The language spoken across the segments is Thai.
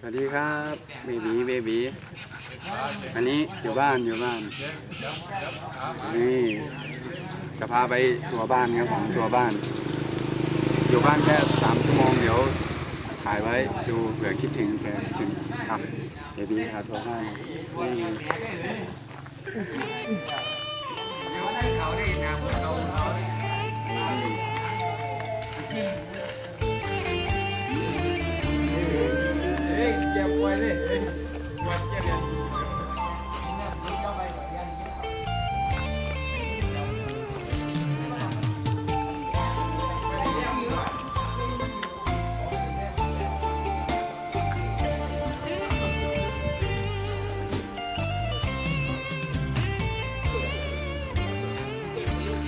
สวัสดีครับเบบีเบบีอันนี้อยู่บ้านอยู่บ้านนี่จะพาไปทัวร์บ้านครับผมทัวร์บ้าน อยู่บ้านแค่สามชั่วโมงเดี๋ยวถ่ายไว้ดูเผื่อคิดถึงเผื่อคิดถึงครับเบบีพาทัวร์บ้านนี่เจ็บไว้เลย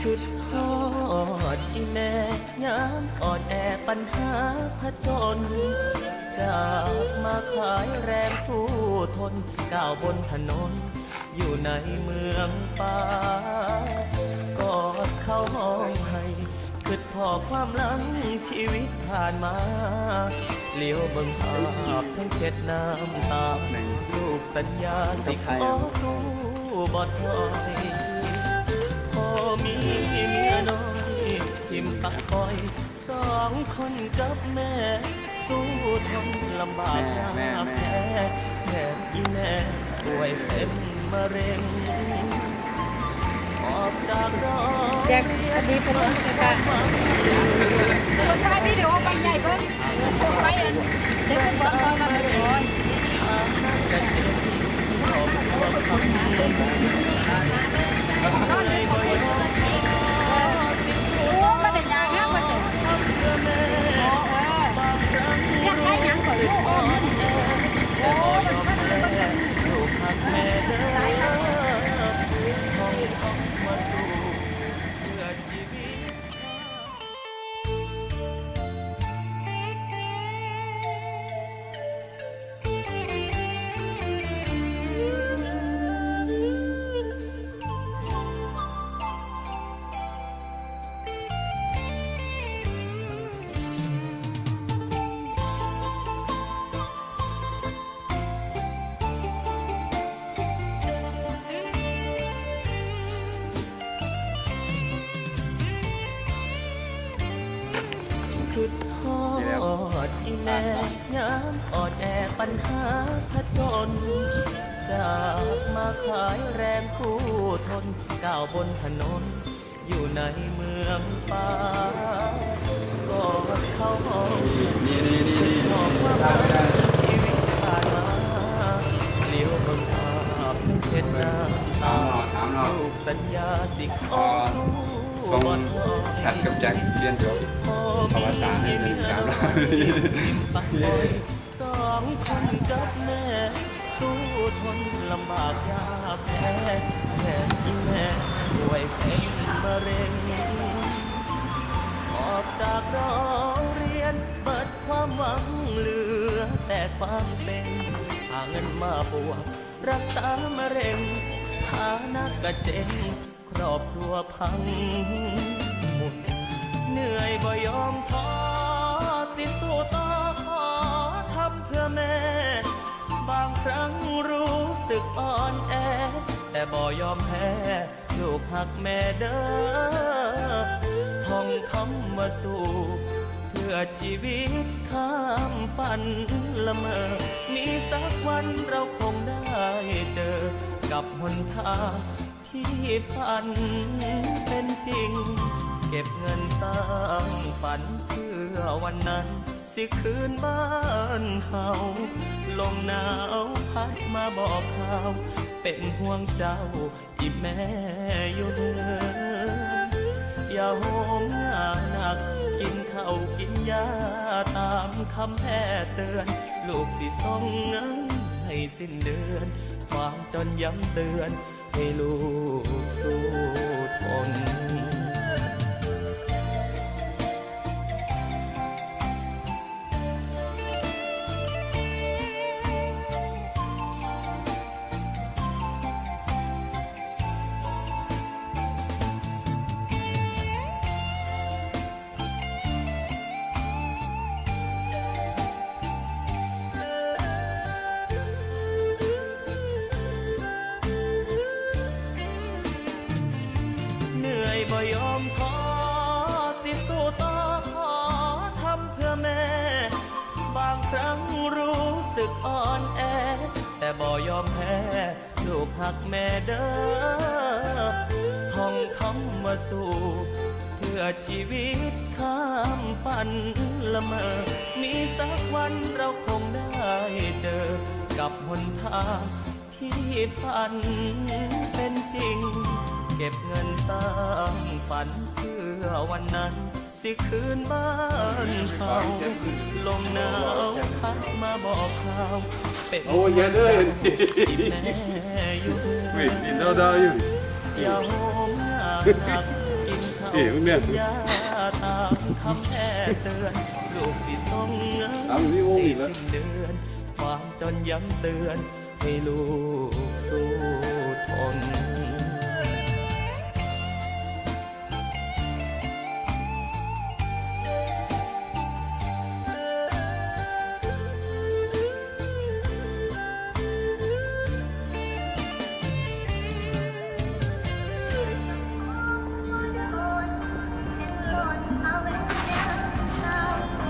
ชุดทอดอีแม่ยามอ่อนแอปัญหาผจญ จากมาขายแรงสู้ทนก้าวบนถนน อยู่ในเมืองป่ากอดเข้าห้องให้คิดพอความหลังชีวิตผ่านมาเลี้ยวเบิ่งภาพทั้งเช็ดน้ำตาลูกสัญญาสิขอสู้บ่ถอยพอมีเมียน้อยทิมปากคอยสองคนกับแม่ สู้ทนลำบากยากแพ้แทนอีแม่ป่วยเป็นมะเร็งออกจากรอแจ็คสวัสดีพนุษย์ค่ะคนไทยพี่เดี๋ยวเอาไปใหญ่เพิ่มไปเอันเดี๋ยวผมบอกมาไปก่อนทางนั้นกระเจ็บครอบครัวคำนึงเลยบ่ ชุดทอดอีแม่ยามอ่อนแอปัญหาผจญจากมาขายแรงสู้ทนก้าวบนถนน อยู่ในเมืองป่ากอดเข้าห้องนี่นี่นี่นี่บอกว่าได้ได้ชีวิตผ่านมาเลี้ยวเบนภาพทั้งเช็ดน้ำถามหน่อยถามหน่อยลูกสัญญาสิขอสู้ ทรงอยแคทกับแจ็คเรียนจบประวัติศารให้เป็นการเล่าปักปอยสองคนกับแม่สู้ทนลำบากยากแพ้แทนที่แม่ป่วยเป็นมะเร็งออกจากโรงเรียนเปิดความหวังเหลือแต่ความเซ็งหาเงินมาบวกรักษามะเร็งฐานะกระเจง ครอบครัวพังหมุนเหนื่อยบ่ยอมท้อสิสู้ต่อขอทำเพื่อแม่ บางครั้งรู้สึกอ่อนแอ แต่บ่ยอมแพ้ลูกหักแม่เด้อท่องคำมาสู่เพื่อชีวิตข้ามฝันละเมอ มีสักวันเราคงได้เจอกับหนทาง ที่ฝันเป็นจริง เก็บเงินสร้างฝันเพื่อวันนั้น สิคืนบ้านเฮาลมหนาวพัดมาบอกข่าว เป็นห่วงเจ้าที่แม่อยู่เดินอย่าโหมงานหนัก กินข้าวกินยาตามคำแพทย์เตือน ลูกสิส่งเงินให้สิ้นเดือน ความจนย้ำเตือน ให้ลูกสู้ทน อ่อนแอ แต่บ่ยอมแพ้ลูกหักแม่เด้อท่องคำว่าสู้เพื่อชีวิตข้ามฝันละเมอ มีสักวันเราคงได้เจอ กับหนทางที่ฝันเป็นจริง เก็บเงินสร้างฝันเพื่อวันนั้น สิคืนบ้านเขาลมหนาวพัดมา บอกข่าวเป็นโอ้ยเยอะเลยที่แม่อยู่เฮ้ยกินเดาๆอยู่อย่าโหมงานหนักกินข้าวเอ๋คุณแม่ยาตามคำแม่เตือนลูกสิส่งเงินตามพี่วงอีกแล้วให้สิ้นเดือนความจนย้ำเตือนให้ลูกสู้ทน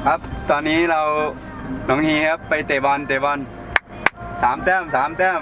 ครับ ตอนนี้เราน้องฮีครับไปเตะบอลเตะบอลสามแต้มสามแต้ม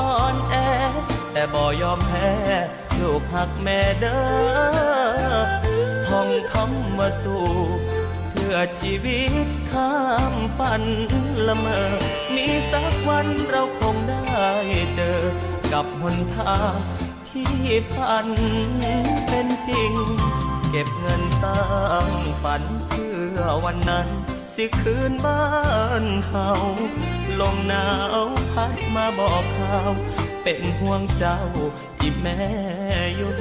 อ่อนแอ แต่บ่ยอมแพ้ลูกหักแม่เด้อท่องคำว่าสู้เพื่อชีวิตข้ามฝันละเมอ มีสักวันเราคงได้เจอ กับหนทางที่ฝันเป็นจริง เก็บเงินสร้างฝันเพื่อวันนั้น สิคืนบ้านเฮาลมหนาวพัดมาบอกข่าว เป็นห่วงเจ้าที่แม่อยู่